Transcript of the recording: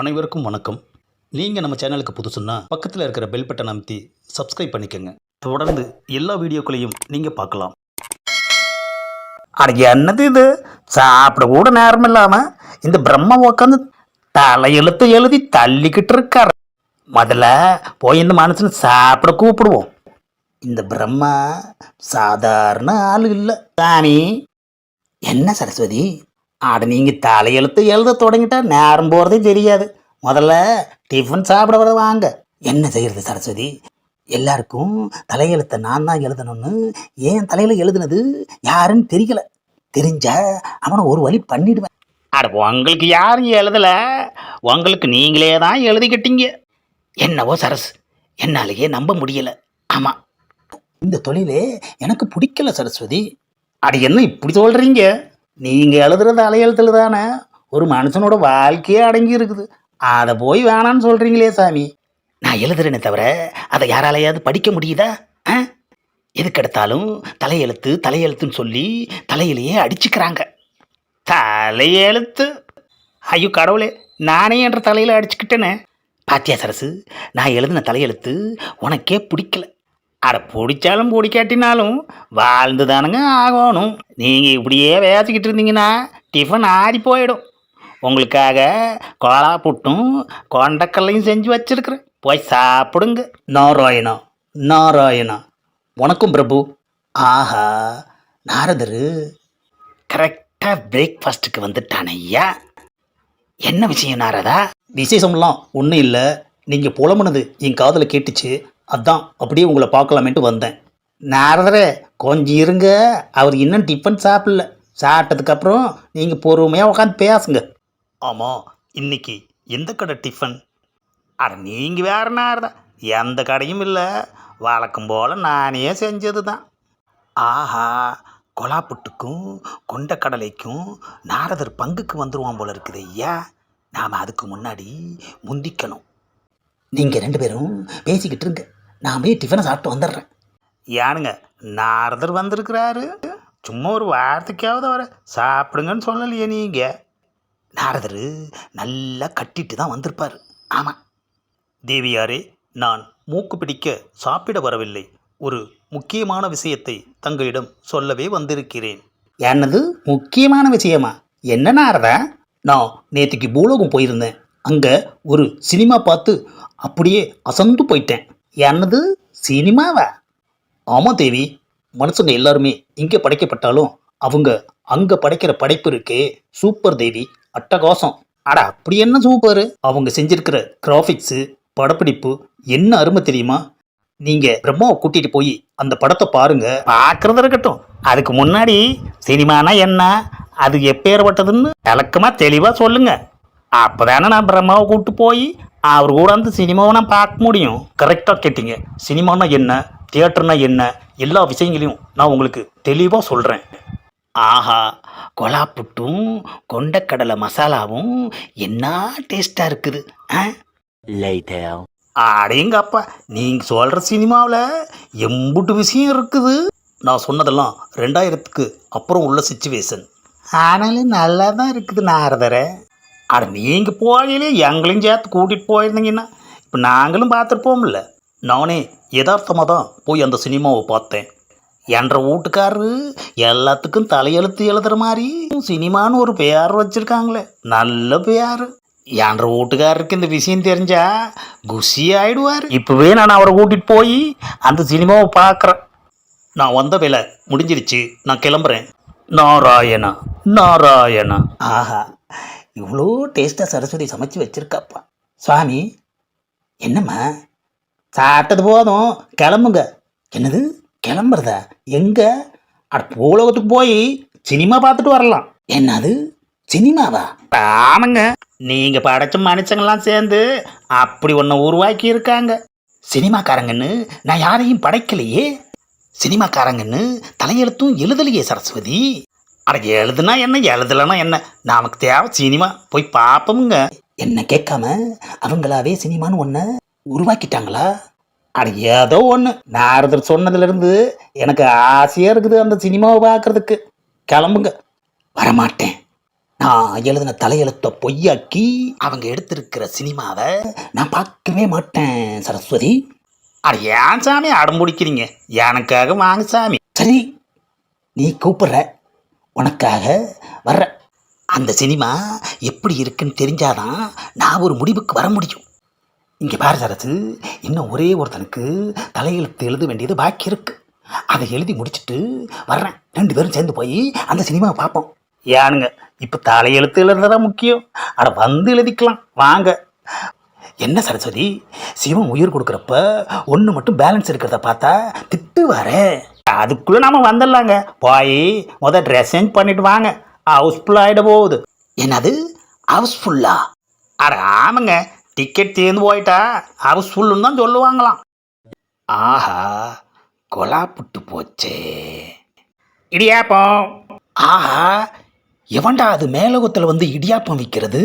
அனைவருக்கும் வணக்கம். நீங்கள் நம்ம சேனலுக்கு புதுசுன்னா பக்கத்தில் இருக்கிற பெல் பட்டன் அமைத்தி சப்ஸ்கிரைப் பண்ணிக்கோங்க. தொடர்ந்து எல்லா வீடியோக்களையும் நீங்கள் பார்க்கலாம். அட என்னது இது? சாப்பிட கூட நேரம் இல்லாமல் இந்த பிரம்மா உட்காந்து தலையெழுத்து எழுதி தள்ளிக்கிட்டு இருக்கார். முதல்ல போய் இந்த மனுஷனை சாப்பிட கூப்பிடுவோம். இந்த பிரம்மா சாதாரண ஆள் இல்லை. சாமி. என்ன சரஸ்வதி? ஆட நீங்கள் தலையெழுத்து எழுத தொடங்கிட்டா நேரம் போகிறதே தெரியாது. முதல்ல டிஃபன் சாப்பிட வர வாங்க. என்ன செய்கிறது சரஸ்வதி? எல்லாருக்கும் தலையெழுத்தை நான் தான் எழுதணும்னு ஏன் தலையில் எழுதுனது யாருன்னு தெரியல. தெரிஞ்சா அவனை ஒரு வழி பண்ணிடுவேன். அட உங்களுக்கு யாரும் எழுதலை? உங்களுக்கு நீங்களே தான் எழுதிக்கிட்டீங்க. என்னவோ சரஸ் என்னாலேயே நம்ப முடியலை. ஆமாம் இந்த தொழிலே எனக்கு பிடிக்கல சரஸ்வதி. அட என்ன இப்படி சொல்கிறீங்க நீங்கள் எழுதுறது அலையெழுத்துல தானே ஒரு மனுஷனோட வாழ்க்கையே அடங்கி இருக்குது. அதை போய் வேணான்னு சொல்கிறீங்களே சாமி. நான் எழுதுறேனே தவிர அதை யாராலையாவது படிக்க முடியுதா? ஆ? எதுக்கெடுத்தாலும் தலையெழுத்து தலையெழுத்துன்னு சொல்லி தலையிலேயே அடிச்சுக்கிறாங்க. தலையெழுத்து? ஐயோ கடவுளே நானே என்ற தலையில் அடிச்சுக்கிட்டேனே. பாத்தியா சரசு நான் எழுதின தலையெழுத்து உனக்கே பிடிக்கல. அட பிடிச்சாலும் பிடிக்காட்டினாலும் வாழ்ந்து தானுங்க ஆகணும். நீங்கள் இப்படியே வேசிக்கிட்டு இருந்தீங்கன்னா டிஃபன் ஆறி போயிடும். உங்களுக்காக கோலா புட்டும் கொண்டக்கல்லையும் செஞ்சு வச்சிருக்கிறேன். போய் சாப்பிடுங்க. நாராயணா நாராயணா. வணக்கம் பிரபு. ஆஹா நாரதரு. கரெக்டாக பிரேக்ஃபாஸ்ட்டுக்கு வந்துட்டான் ஐயா. என்ன விஷயம் நாரதா? விசேஷம்லாம் ஒன்றும் இல்லை. நீங்கள் புலம்புனது என் காதில் கேட்டுச்சு. அதான் அப்படியே உங்களை பார்க்கலாமேன்ட்டு வந்தேன். நாரதரே கொஞ்சம் இருங்க. அவர் இன்னும் டிஃபன் சாப்பிடல. சாப்பிட்டதுக்கப்புறம் நீங்கள் பொறுமையாக உட்காந்து பேசுங்க. ஆமாம் இன்னைக்கு எந்த கடை டிஃபன்? அட நீங்கள் வேற நாரதா. எந்த கடையும் இல்லை. வழக்கம் போல் நானே செஞ்சது தான் ஆஹா கொலாப்புட்டுக்கும் கொண்டக்கடலைக்கும் நாரதர் பங்குக்கு வந்துருவான் போல இருக்குது ஐயா. நாம் அதுக்கு முன்னாடி முந்திக்கணும். நீங்கள் ரெண்டு பேரும் பேசிக்கிட்டு இருங்க. நான் போய் டிஃபனை சாப்பிட்டு வந்துடுறேன். ஏனுங்க நாரதர் வந்திருக்கிறாரு. சும்மா ஒரு வார்த்தைக்காவது வர சாப்பிடுங்கன்னு சொல்லலையே நீங்கள் நாரதர் நல்லா கட்டிட்டு தான் வந்திருப்பார். ஆமாம் தேவியாரே நான் மூக்கு பிடிக்க சாப்பிட வரவில்லை. ஒரு முக்கியமான விஷயத்தை தங்களிடம் சொல்லவே வந்திருக்கிறேன். என்னது? முக்கியமான விஷயமா? என்ன நாரதா? நான் நேற்றுக்கு பூலோகம் போயிருந்தேன். அங்கே ஒரு சினிமா பார்த்து அப்படியே அசந்து போயிட்டேன். என்னது சினிமாவா? ஆமாம் தேவி. மனுஷங்க எல்லாருமே இங்கே படைக்கப்பட்டாலும் அவங்க அங்கே படைக்கிற படைப்பு இருக்கே. சூப்பர் தேவி. அட்டகாசம். அட அப்படி என்ன சூப்பர்? அவங்க செஞ்சிருக்கிற கிராஃபிக்ஸு படப்பிடிப்பு என்ன அருமை தெரியுமா? நீங்கள் பிரம்மாவை கூட்டிகிட்டு போய் அந்த படத்தை பாருங்க. பார்க்குறது இருக்கட்டும். அதுக்கு முன்னாடி சினிமானா என்ன? அது எப்பேற்பட்டதுன்னு விளக்கமாக தெளிவாக சொல்லுங்கள் அப்போ தானே நான் பிரம்மாவை கூப்பிட்டு போய் அவர் கூட அந்த சினிமாவை நான் பார்க்க முடியும். கரெக்டாக கேட்டீங்க. சினிமானா என்ன? தியேட்டர்னா என்ன? எல்லா விஷயங்களையும் நான் உங்களுக்கு தெளிவாக சொல்கிறேன் ஆஹா கொலாப்புட்டும் கொண்டக்கடலை மசாலாவும் என்ன டேஸ்ட்டாக இருக்குது அடேங்கப்பா நீங்கள் சொல்கிற சினிமாவில் எம்புட்டு விஷயம் இருக்குது. நான் சொன்னதெல்லாம் ரெண்டாயிரத்துக்கு அப்புறம் உள்ள சுச்சுவேஷன் ஆனாலும் நல்லா தான் இருக்குது நாரதரை. அட நீங்கள் போகையிலே எங்களையும் சேர்த்து கூட்டிகிட்டு போயிருந்தீங்கன்னா இப்போ நாங்களும் பார்த்துருப்போம்ல நானே யதார்த்தமாக தான் போய் அந்த சினிமாவை பார்த்தேன். என்ற வீட்டுக்காரரு எல்லாத்துக்கும் தலையெழுத்து எழுதுகிற மாதிரி சினிமான்னு ஒரு பேர் வச்சுருக்காங்களே நல்ல பேர் என்ற வீட்டுக்காரருக்கு இந்த விஷயம் தெரிஞ்சா குஷி ஆகிடுவார் இப்போவே நான் அவரை கூட்டிகிட்டு போய் அந்த சினிமாவை பார்க்குறேன். நான் வந்த வேலை முடிஞ்சிருச்சு நான் கிளம்புறேன். நாராயணா நாராயணா. ஆஹா. இவ்வளோ டேஸ்ட்டாக சரஸ்வதி சமைச்சு வச்சிருக்காப்பா. சுவாமி என்னம்மா? சாப்பிட்டது போதும் கிளம்புங்க. என்னது? கிளம்புறதா? எங்கே? அட பூலோகத்துக்கு போய் சினிமா பார்த்துட்டு வரலாம். என்னது? சினிமாவா? ஆமாங்க. நீங்கள் படைச்ச மனுஷங்கள்லாம் சேர்ந்து அப்படி ஒன்று உருவாக்கி இருக்காங்க சினிமாக்காரங்கன்னு நான் யாரையும் படைக்கலையே. சினிமாக்காரங்கன்னு தலையெழுத்தும் எழுதலையே சரஸ்வதி. அட எழுதுனா என்ன? எழுதலைன்னா என்ன? நமக்கு தேவை சினிமா. போய் பார்ப்போமுங்க என்ன கேட்காம? அவங்களாவே சினிமான்னு ஒன்று உருவாக்கிட்டாங்களா? அட ஏதோ ஒன்று நாரதர் சொன்னதுலேருந்து எனக்கு ஆசையாக இருக்குது அந்த சினிமாவை பார்க்கறதுக்கு கிளம்புங்க. வரமாட்டேன். நான் எழுதின தலையெழுத்த பொய்யாக்கி அவங்க எடுத்திருக்கிற சினிமாவை நான் பார்க்கவே மாட்டேன் சரஸ்வதி. அட ஏன் சாமி அடம் பிடிக்கிறீங்க? எனக்காக வாங்க சாமி. சரி நீ கூப்பிடுற. உனக்காக வர்ற அந்த சினிமா எப்படி இருக்குன்னு தெரிஞ்சாதான் நான் ஒரு முடிவுக்கு வர முடியும். இங்கே பாரு இன்னும் ஒரே ஒருத்தனுக்கு தலையெழுத்து எழுத வேண்டியது பாக்கி இருக்கு. அதை எழுதி முடிச்சுட்டு வர்றேன். ரெண்டு பேரும் சேர்ந்து போய் அந்த சினிமாவை பார்ப்போம். ஏனுங்க இப்போ தலையெழுத்து எழுதுறதா முக்கியம். அட வந்து எழுதிக்கலாம். வாங்க. என்ன சரஸ்வதி? சிவன் உயிர் கொடுக்குறப்ப ஒன்று மட்டும் பேலன்ஸ் இருக்கிறத பார்த்தா திட்டு அதுக்குள்ளே நாம் வந்துடலாங்க. போய் முத ட்ரெஸ் சேஞ்ச் பண்ணிட்டு வாங்க. ஹவுஸ்ஃபுல் ஆகிட போகுது. என்னது? ஹவுஸ்ஃபுல்லா அட ஆமாங்க. டிக்கெட் தீர்ந்து போயிட்டா. ஹவுஸ்ஃபுல்லுன்னு தான் சொல்லுவாங்களாம். ஆஹா கொலா புட்டு போச்சே. இடியாப்பம். ஆஹா எவன்டா அது மேலோகத்தில் வந்து இடியாப்பம் விற்கிறது